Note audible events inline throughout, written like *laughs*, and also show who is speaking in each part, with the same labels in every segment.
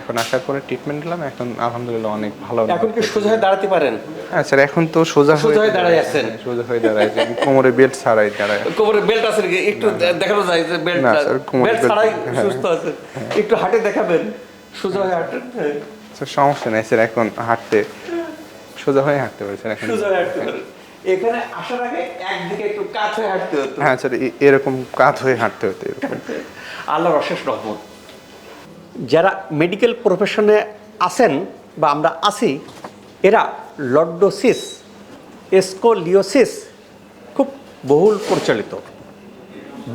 Speaker 1: এখন আসার পরে ট্রিটমেন্ট নিলাম এখন আলহামদুলিল্লাহ অনেক ভালো
Speaker 2: এখন কি সোজা হয়ে দাঁড়াতে পারেন?
Speaker 1: হ্যাঁ স্যার এখন তো সোজা
Speaker 2: সোজা হয়ে দাঁড়ায় আছেন?
Speaker 1: সোজা হয়ে দাঁড়ায় কোমরে বেল্ট ছাড়াই দাঁড়ায়
Speaker 2: কোমরে বেল্ট আছে একটু দেখানো যায় যে বেল্ট বেল্ট ছাড়াই
Speaker 1: হ্যাঁ।
Speaker 2: সুস্থ আছে একটু হাঁটে দেখাবেন। সোজা হয়ে হাঁটেন
Speaker 1: স্যার সমস্যা নেই স্যার এখন হাঁটতে সোজা হয়ে হাঁটতে পারি স্যার এখন।
Speaker 2: সোজা হয়ে হাঁটতে এখানে আসার আগে একদিকে একটু কাত হয়ে হাঁটতে হতো।
Speaker 1: হ্যাঁ স্যার এরকম কাত হয়ে হাঁটতে হতো এরকম।
Speaker 2: আল্লাহর অশেষ রহমত। যারা মেডিকেল প্রফেশনে আছেন বা আমরা আছি, এরা লর্ডোসিস এসকোলিওসিস খুব বহুল প্রচলিত।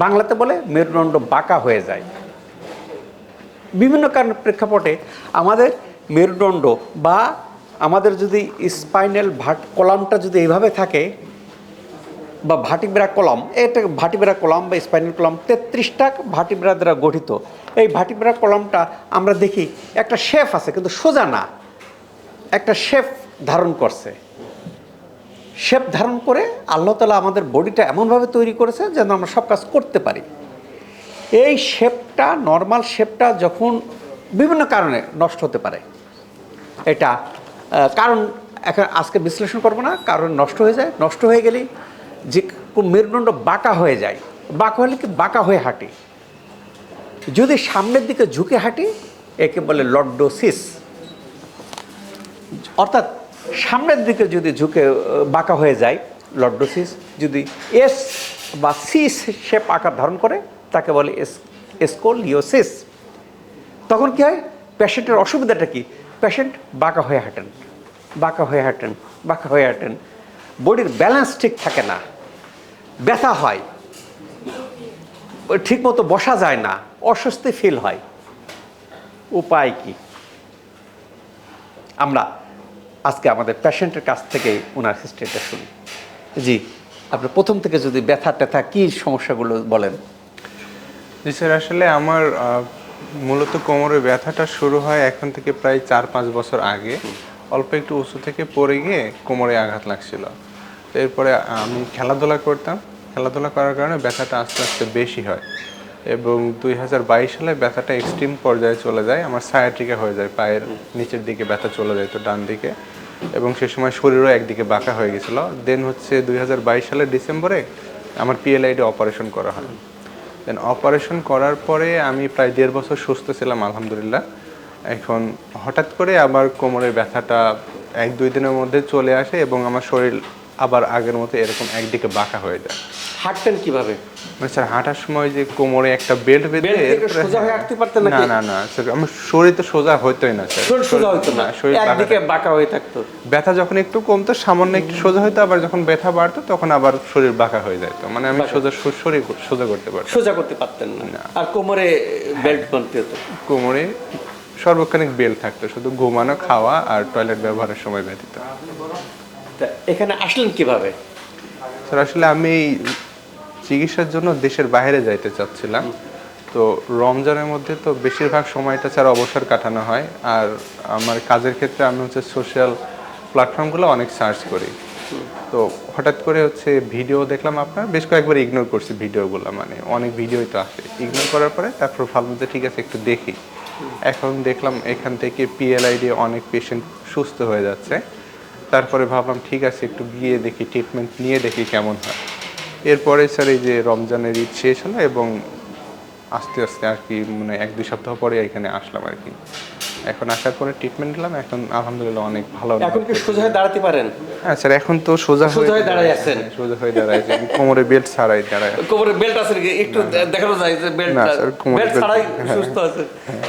Speaker 2: বাংলাতে বলে মেরুদণ্ড বাঁকা হয়ে যায়। বিভিন্ন কারণের প্রেক্ষাপটে আমাদের মেরুদণ্ড বা আমাদের যদি স্পাইনাল ভাট কলামটা যদি এইভাবে থাকে বা ভাটিব্রা কলম এটা ভাটিব্রা কলম বা স্পাইনাল কলম তেত্রিশটা ভাটিব্রা দ্বারা গঠিত। এই ভাটিব্রা কলমটা আমরা দেখি, একটা শেফ আছে, কিন্তু সোজা না। একটা শেফ ধারণ করছে। শেপ ধারণ করে আল্লাহ তালা আমাদের বডিটা এমনভাবে তৈরি করেছে যেন আমরা সব কাজ করতে পারি। এই শেপটা নর্মাল শেপটা যখন বিভিন্ন কারণে নষ্ট হতে পারে। এটা কারণ এখন আজকে বিশ্লেষণ করব না, কারণ নষ্ট হয়ে যায়, নষ্ট হয়ে গেলেই যে মেরুদণ্ড বাঁকা হয়ে যায়। বাঁকা হলে কি বাঁকা হয়ে হাঁটি? যদি সামনের দিকে ঝুঁকে হাঁটি, একে বলে লড্ডোসিস। অর্থাৎ সামনের দিকে যদি ঝুঁকে বাঁকা হয়ে যায়, লড্ডোসিস, যদি এস বা সিস শেপ আকার ধারণ করে, তাকে বলে এস এসকোলিওসিস। তখন কী হয়? পেশেন্টের অসুবিধাটা কি? পেশেন্ট বাঁকা হয়ে হাঁটেন, বাঁকা হয়ে হাঁটেন, বাঁকা হয়ে হাঁটেন। বডির ব্যালেন্স ঠিক থাকে না, ব্যথা হয়, ঠিকমতো বসা যায় না অস্বস্তি ফিল হয়। উপায় কি? আমরা আজকে আমাদের পেশেন্টের কাছ থেকে ওনার হিস্ট্রিটা শুনি। জি, আপনি প্রথম থেকে যদি ব্যথা ট্যাথা কী সমস্যাগুলো বলেন?
Speaker 1: জি স্যার, আসলে আমার মূলত কোমরে ব্যথাটা শুরু হয় এখন থেকে প্রায় চার পাঁচ বছর আগে। অল্প একটু উঁচু থেকে পড়ে গিয়ে কোমরে আঘাত লাগছিল। এরপরে আমি খেলাধুলা করতাম। খেলাধুলা করার কারণে ব্যথাটা আস্তে আস্তে বেশি হয়। এবং দুই হাজার বাইশ সালে ব্যথাটা এক্সট্রিম পর্যায়ে চলে যায়, আমার সায়াট্রিকা হয়ে যায়, পায়ের নিচের দিকে ব্যথা চলে যায় তো ডান দিকে। এবং সে সময় শরীরও একদিকে বাঁকা হয়ে গেছিল। দেন হচ্ছে দুই হাজার বাইশ সালের ডিসেম্বরে আমার পিএলআইডি অপারেশন করা হয়। দেন অপারেশন করার পরে আমি প্রায় দেড় বছর সুস্থ ছিলাম, আলহামদুলিল্লাহ। এখন হঠাৎ করে আবার কোমরের ব্যথাটা এক দুই দিনের মধ্যে চলে আসে এবং আমার শরীর আবার আগের মতো এরকম একদিকে বাঁকা হয়ে যায়।
Speaker 2: হাঁটতেন কীভাবে?
Speaker 1: স্যার হাঁটার সময় যে কোমরে একটা বেল্ট বেঁধে
Speaker 2: সোজা হয়ে হাঁটতে পারতেন
Speaker 1: না না না স্যার আমার শরীর তো সোজা হতোই না স্যার।
Speaker 2: সোজা হইতো না।
Speaker 1: শরীর
Speaker 2: একদিকে
Speaker 1: বাঁকা-
Speaker 2: হয়ে থাকতো।
Speaker 1: ব্যথা যখন একটু কমতো সামান্য একটু সোজা হইতো আবার যখন ব্যথা বাড়তো তখন আবার শরীর বাঁকা হয়ে যেত মানে আমি সোজা শরীর সোজা করতে পারতাম।
Speaker 2: সোজা করতে পারতেন না। আর কোমরে বেল্ট বানতে হতো।
Speaker 1: কোমরে সর্বক্ষণিক বেল থাকতো শুধু ঘুমানো খাওয়া আর টয়লেট ব্যবহারের সময় ব্যতীত।
Speaker 2: তা এখানে আসলেন কীভাবে?
Speaker 1: স্যার আসলে আমি চিকিৎসার জন্য দেশের বাইরে যাইতে চাচ্ছিলাম। তো রমজানের মধ্যে তো বেশিরভাগ সময়টা স্যার অবসর কাটানো হয়। আর আমার কাজের ক্ষেত্রে আমি হচ্ছে সোশ্যাল প্ল্যাটফর্মগুলো অনেক সার্চ করি। তো হঠাৎ করে হচ্ছে ভিডিও দেখলাম আপনার, বেশ কয়েকবার ইগনোর করছি ভিডিওগুলো মানে অনেক ভিডিওই তো আসে। ইগনোর করার পরে তারপর ভাবলাম যে ঠিক আছে, একটু দেখি। এখন দেখলাম এখান থেকে পিএলআইডি অনেক পেশেন্ট সুস্থ হয়ে যাচ্ছে। তারপরে ভাবলাম ঠিক আছে, একটু গিয়ে দেখি ট্রিটমেন্ট নিয়ে দেখি কেমন হয়। এরপরে স্যার এই যে রমজানের ঈদ শেষ হলো এবং আস্তে আস্তে আর কি মানে এক দুই সপ্তাহ পরে এখানে আসলাম আর কি। এখন আসার পরে ট্রিটমেন্ট নিলাম এখন আলহামদুলিল্লাহ অনেক ভালো
Speaker 2: এখন কি সোজা হয়ে দাঁড়াতে পারেন?
Speaker 1: হ্যাঁ স্যার এখন তো সোজা
Speaker 2: সোজা হয়ে দাঁড়ায় আছেন?
Speaker 1: সোজা হয়ে দাঁড়ায় যে কোমরে বেল্ট ছাড়াই দাঁড়ায়
Speaker 2: কোমরে বেল্ট আছে নাকি? একটু দেখানো যায় যে বেল্ট
Speaker 1: না, স্যার, কোমরে
Speaker 2: বেল্ট ছাড়াই
Speaker 1: হ্যাঁ।
Speaker 2: সুস্থ আছে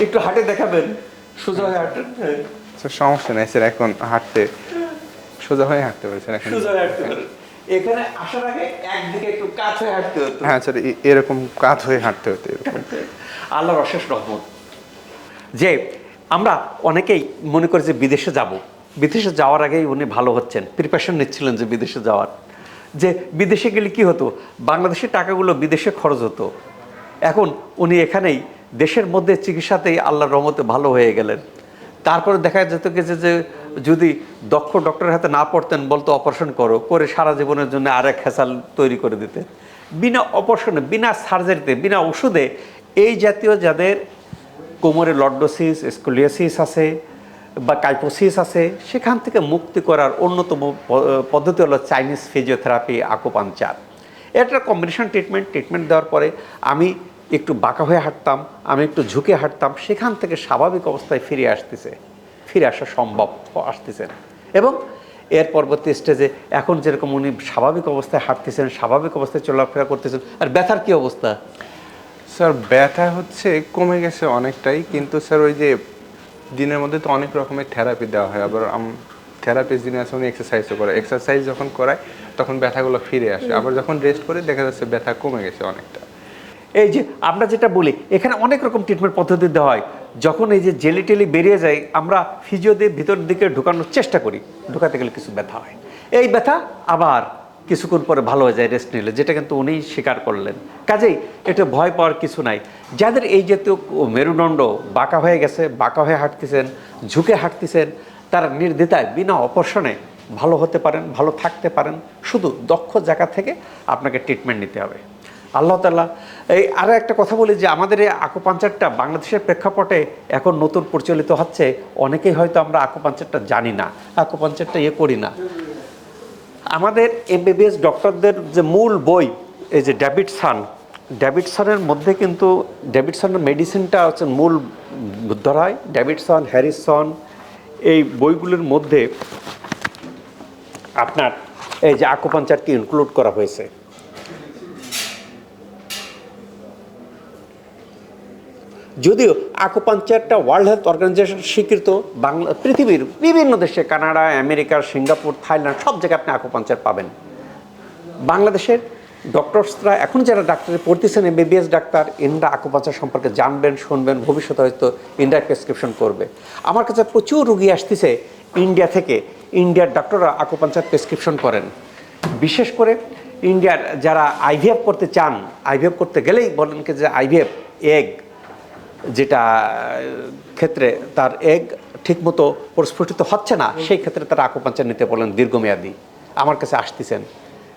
Speaker 2: একটু হাঁটে দেখাবেন। সোজা হয়ে হাঁটেন।
Speaker 1: স্যার সমস্যা নেই স্যার এখন হাঁটতে সোজা হয়ে হাঁটতে পারি স্যার এখন
Speaker 2: সোজা হয়ে হাঁটতে পারেন। এখানে আসার আগে একদিকে একটু কাত হয়ে হাঁটতে হতো।
Speaker 1: হ্যাঁ স্যার এরকম কাত হয়ে হাঁটতে হতো এরকম। *laughs*
Speaker 2: আল্লাহর অশেষ রহমত। যে আমরা অনেকেই মনে করি যে বিদেশে যাব। বিদেশে যাওয়ার আগেই উনি ভালো হচ্ছেন প্রিপারেশন নিচ্ছিলেন যে বিদেশে যাওয়ার। যে বিদেশে গেলে কি হতো? বাংলাদেশের টাকাগুলো বিদেশে খরচ হতো। এখন উনি এখানেই দেশের মধ্যে চিকিৎসাতেই আল্লাহর রহমতে ভালো হয়ে গেলেন। তারপরে দেখা যেত গেছে যে যদি দক্ষ ডক্টরের হাতে না পড়তেন, বলতো অপারেশন করো, করে সারা জীবনের জন্য আরেক হেসাল তৈরি করে দিতে বিনা অপারেশনে, বিনা সার্জারিতে, বিনা ওষুধে এই জাতীয় যাদের কোমরে লর্ডোসিস, স্কুলিয়াসিস আছে বা কাইপোসিস আছে, সেখান থেকে মুক্তি করার অন্যতম পদ্ধতি হলো চাইনিজ ফিজিওথেরাপি আকুপাঞ্চার। এটা কম্বিনেশন ট্রিটমেন্ট ট্রিটমেন্ট দেওয়ার পরে আমি একটু বাঁকা হয়ে হাঁটতাম, আমি একটু ঝুঁকে হাঁটতাম, সেখান থেকে স্বাভাবিক অবস্থায় ফিরে আসতেছে। ফিরে আসা সম্ভব আসতেছেন। এবং এর পরবর্তী স্টেজে এখন যেরকম উনি স্বাভাবিক অবস্থায় হাঁটতেছেন স্বাভাবিক অবস্থায় চলাফেরা করতেছেন আর ব্যথার কি অবস্থা?
Speaker 1: স্যার ব্যথা হচ্ছে কমে গেছে অনেকটাই কিন্তু স্যার ওই যে দিনের মধ্যে তো অনেক রকমের থেরাপি দেওয়া হয়। আবার থেরাপিস্ট যিনি আছে উনি এক্সারসাইজও করে। এক্সারসাইজ যখন করায় তখন ব্যথাগুলো ফিরে আসে। আবার যখন রেস্ট করে দেখা যাচ্ছে ব্যথা কমে গেছে অনেকটা।
Speaker 2: এই যে আমরা যেটা বলি এখানে অনেক রকম ট্রিটমেন্ট পদ্ধতি দেওয়া হয়। যখন এই যে জেলি টেলি বেরিয়ে যায়, আমরা ফিজিও দিয়ে ভিতর দিকে ঢুকানোর চেষ্টা করি, ঢুকাতে গেলে কিছু ব্যথা হয়। এই ব্যথা আবার কিছুক্ষণ পরে ভালো হয়ে যায় রেস্ট নিলে, যেটা কিন্তু উনিই স্বীকার করলেন। কাজেই এটা ভয় পাওয়ার কিছু নাই। যাদের এই জাতীয় মেরুদণ্ড বাঁকা হয়ে গেছে, বাঁকা হয়ে হাঁটতেছেন, ঝুঁকে হাঁটতেছেন, তারা নির্দ্বিধায়, বিনা অপারেশনে ভালো হতে পারেন, ভালো থাকতে পারেন। শুধু দক্ষ জায়গা থেকে আপনাকে ট্রিটমেন্ট নিতে হবে। আল্লাহ তাল্লাহ এই আরও একটা কথা বলি যে আমাদের এই আকুপাঞ্চারটা বাংলাদেশের প্রেক্ষাপটে এখন নতুন প্রচলিত হচ্ছে, অনেকেই হয়তো আমরা আকুপাঞ্চারটা জানি না, আকুপাঞ্চারটা ইয়ে করি না। আমাদের এমবিবিএস ডক্টরদের যে মূল বই, এই যে ড্যাভিডসান ড্যাভিডসনের মধ্যে কিন্তু ড্যাভিডসনের মেডিসিনটা হচ্ছে মূল ধরা হয় ড্যাভিডসন হ্যারিসন, এই বইগুলির মধ্যে আপনার এই যে আকুপাঞ্চারকে ইনক্লুড করা হয়েছে। যদিও আকুপাঞ্চারটা ওয়ার্ল্ড হেলথ অর্গানাইজেশন স্বীকৃত, বাংলা, পৃথিবীর বিভিন্ন দেশে কানাডা, আমেরিকা, সিঙ্গাপুর, থাইল্যান্ড, সব জায়গায় আপনি আকুপাঞ্চার পাবেন। বাংলাদেশের ডক্টরসরা এখন যারা ডাক্তারে পড়তেছেন এমবিবিএস ডাক্তার ইন্ডা আকুপাঞ্চার সম্পর্কে জানবেন, শুনবেন, ভবিষ্যতে হয়তো ইন্ডিয়া প্রেসক্রিপশন করবে। আমার কাছে প্রচুর রুগী আসতেছে ইন্ডিয়া থেকে, ইন্ডিয়ার ডক্টররা আকুপাঞ্চার প্রেসক্রিপশন করেন। বিশেষ করে ইন্ডিয়ার যারা আইভিএফ করতে চান আইভিএফ করতে গেলেই বলেন কি যে আইভিএফ এগ যেটা ক্ষেত্রে তার এগ ঠিকমতো প্রস্ফুটিত হচ্ছে না, সেই ক্ষেত্রে তারা আকুপাঞ্চার নিতে বলেন দীর্ঘমেয়াদী। আমার কাছে আসতেছেন।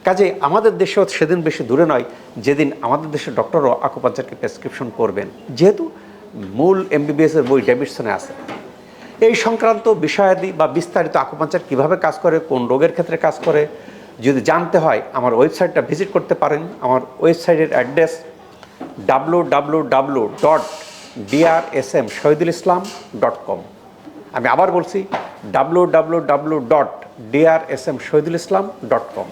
Speaker 2: কাজে আমাদের দেশেও সেদিন বেশি দূরে নয়, যেদিন আমাদের দেশের ডক্টরও আকুপাঞ্চারকে প্রেসক্রিপশন করবেন। যেহেতু মূল এমবিবিএসের বই ডেভিডসনে আছে। এই সংক্রান্ত বিষয়াদি বা বিস্তারিত আকুপাঞ্চার কীভাবে কাজ করে, কোন রোগের ক্ষেত্রে কাজ করে, যদি জানতে হয়, আমার ওয়েবসাইটটা ভিজিট করতে পারেন। আমার ওয়েবসাইটের address W W W dot DRSM Shahidul Islam dot com আমি আবার বলছি W W W dot DRSM Shahidul Islam dot com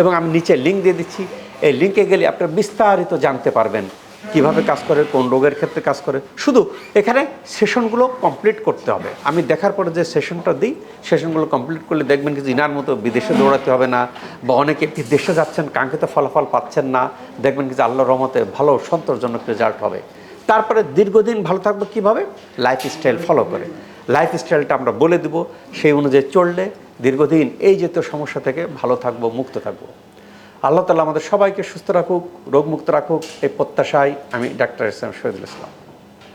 Speaker 2: এবং আমি নিচে লিঙ্ক দিয়ে দিচ্ছি। এই লিঙ্কে গেলে আপনারা বিস্তারিত জানতে পারবেন কীভাবে কাজ করে, কোন রোগের ক্ষেত্রে কাজ করে। শুধু এখানে সেশনগুলো কমপ্লিট করতে হবে। আমি দেখার পরে যে সেশনটা দিই, সেশনগুলো কমপ্লিট করলে দেখবেন কি ইনার মতো বিদেশে দৌড়াতে হবে না, বা অনেকে একটি দেশে যাচ্ছেন, কাঙ্ক্ষিত ফলাফল পাচ্ছেন না, দেখবেন কি যে আল্লাহ রহমতে ভালো সন্তোষজনক রেজাল্ট হবে। তারপরে দীর্ঘদিন ভালো থাকব কীভাবে? লাইফস্টাইল ফলো করে। লাইফ স্টাইলটা আমরা বলে দেব, সেই অনুযায়ী চললে দীর্ঘদিন এই জাতীয় সমস্যা থেকে ভালো থাকব, মুক্ত থাকব। আল্লাহ তালা আমাদের সবাইকে সুস্থ রাখুক, রোগমুক্ত রাখুক, এই প্রত্যাশায় আমি ডাক্তার ইসলাম শহীদুল ইসলাম।